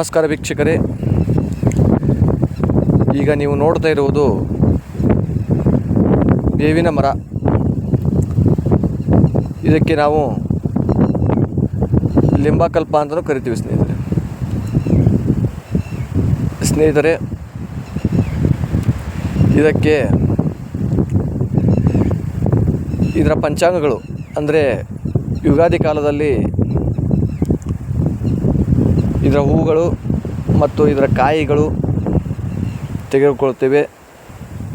ನಮಸ್ಕಾರ ವೀಕ್ಷಕರೇ. ಈಗ ನೀವು ನೋಡ್ತಾ ಇರುವುದು ಬೇವಿನ ಮರ. ಇದಕ್ಕೆ ನಾವು ಲಿಂಬಾಕಲ್ಪ ಅಂತಲೂ ಕರಿತೀವಿ ಸ್ನೇಹಿತರೆ. ಸ್ನೇಹಿತರೆ, ಇದಕ್ಕೆ ಇದರ ಪಂಚಾಂಗಗಳು ಅಂದರೆ ಯುಗಾದಿ ಕಾಲದಲ್ಲಿ ಇದರ ಹೂಗಳು ಮತ್ತು ಇದರ ಕಾಯಿಗಳು ತೆಗೆದುಕೊಳ್ತೇವೆ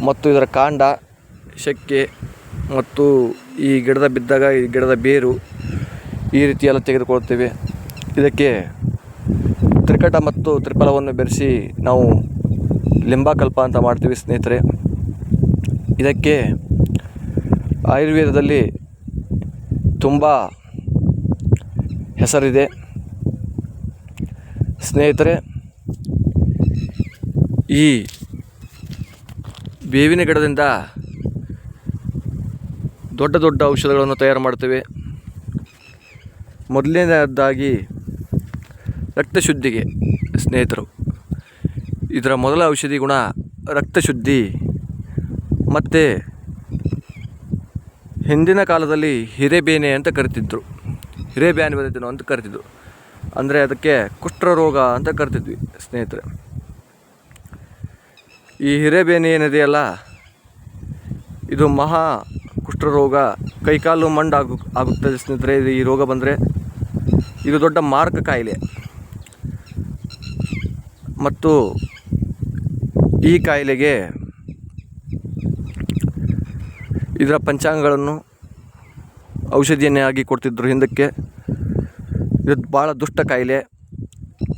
ಮತ್ತು ಇದರ ಕಾಂಡ, ಶಕ್ಕೆ ಮತ್ತು ಈ ಗಿಡದ ಬಿದ್ದಾಗ, ಈ ಗಿಡದ ಬೇರು ಈ ರೀತಿ ಎಲ್ಲ ತೆಗೆದುಕೊಳ್ತೇವೆ ಇದಕ್ಕೆ ತ್ರಿಕಟ ಮತ್ತು ತ್ರಿಫಲವನ್ನು ಬೆರೆಸಿ ನಾವು ಲಿಂಬಾಕಲ್ಪ ಅಂತ ಮಾಡ್ತೀವಿ ಸ್ನೇಹಿತರೆ. ಇದಕ್ಕೆ ಆಯುರ್ವೇದದಲ್ಲಿ ತುಂಬ ಹೆಸರಿದೆ. ಸ್ನೇಹಿತರೆ, ಈ ಬೇವಿನ ಗಿಡದಿಂದ ದೊಡ್ಡ ದೊಡ್ಡ ಔಷಧಗಳನ್ನು ತಯಾರು ಮಾಡ್ತೇವೆ. ಮೊದಲನೇದಾಗಿ ರಕ್ತ ಶುದ್ಧಿಗೆ ಸ್ನೇಹಿತರು. ಇದರ ಮೊದಲ ಔಷಧಿ ಗುಣ ರಕ್ತ ಶುದ್ಧಿ ಮತ್ತು ಹಿಂದಿನ ಕಾಲದಲ್ಲಿ ಹಿರೇಬೇನೆ ಅಂತ ಕರಿತಿದ್ದರು ಹಿರೇಬೇನೆ ಬದಿತೇನೋ ಅಂತ ಕರಿತಿದ್ರು. ಅಂದರೆ ಅದಕ್ಕೆ ಕುಷ್ಠರೋಗ ಅಂತ ಕರಿತಿದ್ವಿ ಸ್ನೇಹಿತರೆ. ಈ ಹಿರೇಬೇನೆ ಏನಿದೆಯಲ್ಲ, ಇದು ಮಹಾ ಕುಷ್ಠರೋಗ, ಕೈಕಾಲು ಮಂಡು ಆಗು, ಆಗುತ್ತದೆ ಸ್ನೇಹಿತರೆ, ಇದು ಈ ರೋಗ ಬಂದರೆ. ಇದು ದೊಡ್ಡ ಮಾರಕ ಕಾಯಿಲೆ. ಮತ್ತು ಈ ಕಾಯಿಲೆಗೆ ಇದರ ಪಂಚಾಂಗಗಳನ್ನು ಔಷಧಿಯನ್ನೇ ಆಗಿ ಕೊಡ್ತಿದ್ದರು ಹಿಂದಕ್ಕೆ. ಇದು ಭಾಳ ದುಷ್ಟ ಕಾಯಿಲೆ.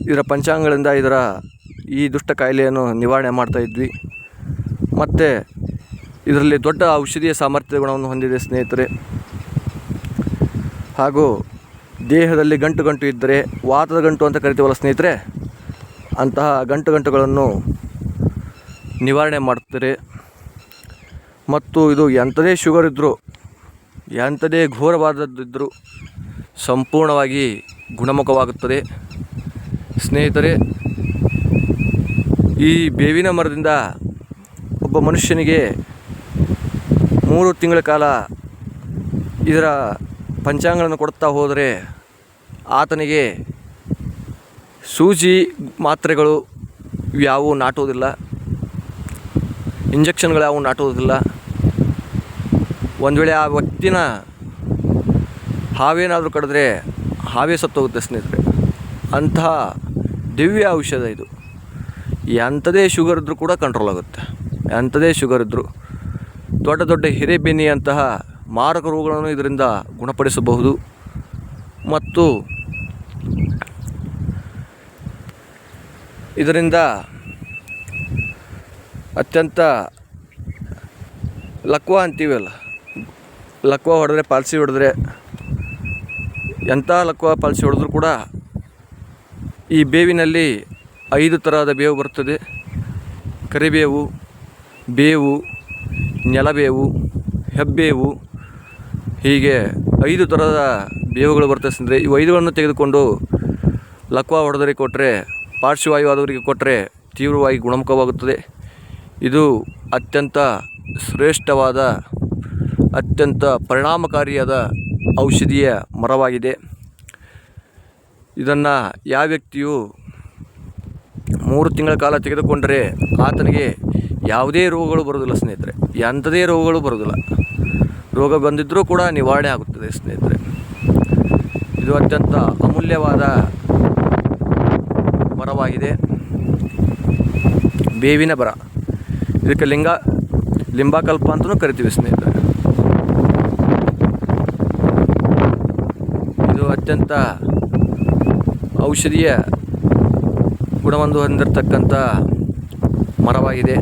ಇದರ ಪಂಚಾಂಗಗಳಿಂದ ಇದರ ಈ ದುಷ್ಟ ಕಾಯಿಲೆಯನ್ನು ನಿವಾರಣೆ ಮಾಡ್ತಾ ಇದ್ವಿ. ಮತ್ತು ಇದರಲ್ಲಿ ದೊಡ್ಡ ಔಷಧೀಯ ಸಾಮರ್ಥ್ಯ ಗುಣವನ್ನು ಹೊಂದಿದೆ ಸ್ನೇಹಿತರೆ. ಹಾಗೂ ದೇಹದಲ್ಲಿ ಗಂಟು ಗಂಟು ಇದ್ದರೆ ವಾತದ ಗಂಟು ಅಂತ ಕರಿತೀವಲ್ಲ ಸ್ನೇಹಿತರೆ, ಅಂತಹ ಗಂಟು ಗಂಟುಗಳನ್ನು ನಿವಾರಣೆ ಮಾಡ್ತಾರೆ. ಮತ್ತು ಇದು ಎಂಥದೇ ಶುಗರ್ ಇದ್ದರೂ ಎಂಥದೇ ಘೋರವಾದದ್ದಿದ್ದರೂ ಸಂಪೂರ್ಣವಾಗಿ ಗುಣಮುಖವಾಗುತ್ತದೆ. ಸ್ನೇಹಿತರೆ, ಈ ಬೇವಿನ ಮರದಿಂದ ಒಬ್ಬ ಮನುಷ್ಯನಿಗೆ ಮೂರು ತಿಂಗಳ ಕಾಲ ಇದರ ಪಂಚಾಂಗಗಳನ್ನು ಕೊಡ್ತಾ ಹೋದರೆ ಆತನಿಗೆ ಸೂಜಿ ಮಾತ್ರೆಗಳು ಯಾವುವು ನಾಟುವುದಿಲ್ಲ. ಇಂಜೆಕ್ಷನ್ಗಳು ಯಾವುವು ನಾಟುವುದಿಲ್ಲ. ಒಂದು ವೇಳೆ ಆ ವ್ಯಕ್ತಿನ ಹಾವೇನಾದರೂ ಕಡಿದ್ರೆ ಹಾವೇ ಸತ್ತೋಗುತ್ತೆ ಸ್ನೇಹಿತರೆ. ಅಂತಹ ದಿವ್ಯ ಔಷಧ ಇದು. ಎಂಥದೇ ಶುಗರ್ ಇದ್ದರೂ ಕೂಡ ಕಂಟ್ರೋಲ್ ಆಗುತ್ತೆ. ಎಂಥದೇ ಶುಗರ್ ಇದ್ದರೂ ದೊಡ್ಡ ದೊಡ್ಡ ಹಿರೇಬೆನ್ನಿಯಂತಹ ಮಾರಕ ರೋಗಗಳನ್ನು ಇದರಿಂದ ಗುಣಪಡಿಸಬಹುದು. ಮತ್ತು ಇದರಿಂದ ಅತ್ಯಂತ ಲಕ್ವ ಅಂತೀವಲ್ಲ. ಲಕ್ವ ಹೊಡೆದ್ರೆ ಪಾಲ್ಸಿ ಹೊಡೆದ್ರೆ ಎಂಥ ಲಕ್ವ ಪಾಲಿಸಿ ಹೊಡೆದ್ರೂ ಕೂಡ ಈ ಬೇವಿನಲ್ಲಿ ಐದು ಥರದ ಬೇವು ಬರ್ತದೆ. ಕರಿಬೇವು, ಬೇವು, ನೆಲಬೇವು, ಹೆಬ್ಬೇವು, ಹೀಗೆ ಐದು ಥರದ ಬೇವುಗಳು ಬರ್ತದೆ. ಅಂದರೆ ಇವು ಐದುಗಳನ್ನು ತೆಗೆದುಕೊಂಡು ಲಕ್ವ ಹೊಡೆದರೆ ಕೊಟ್ಟರೆ ಪಾರ್ಶ್ವವಾಯುವಾದವರಿಗೆ ಕೊಟ್ಟರೆ ತೀವ್ರವಾಗಿ ಗುಣಮುಖವಾಗುತ್ತದೆ. ಇದು ಅತ್ಯಂತ ಶ್ರೇಷ್ಠವಾದ, ಅತ್ಯಂತ ಪರಿಣಾಮಕಾರಿಯಾದ ಔಷಧೀಯ ಮರವಾಗಿದೆ. ಇದನ್ನು ಯಾವ ವ್ಯಕ್ತಿಯು ಮೂರು ತಿಂಗಳ ಕಾಲ ತೆಗೆದುಕೊಂಡರೆ ಆತನಿಗೆ ಯಾವುದೇ ರೋಗಗಳು ಬರೋದಿಲ್ಲ ಸ್ನೇಹಿತರೆ. ಎಂಥದೇ ರೋಗಗಳು ಬರೋದಿಲ್ಲ ರೋಗ ಬಂದಿದ್ದರೂ ಕೂಡ ನಿವಾರಣೆ ಆಗುತ್ತದೆ ಸ್ನೇಹಿತರೆ. ಇದು ಅತ್ಯಂತ ಅಮೂಲ್ಯವಾದ ಮರವಾಗಿದೆ. ಬೇವಿನ ಮರ. ಇದಕ್ಕೆ ಲಿಂಗ, ಲಿಂಬಾಕಲ್ಪ ಅಂತಲೂ ಕರಿತೀವಿ ಸ್ನೇಹಿತರೆ ಇದು ಅತ್ಯಂತ ಔಷಧೀಯ ಗುಣವನ್ನು ಹೊಂದಿರತಕ್ಕಂಥ ಮರವಾಗಿದೆ.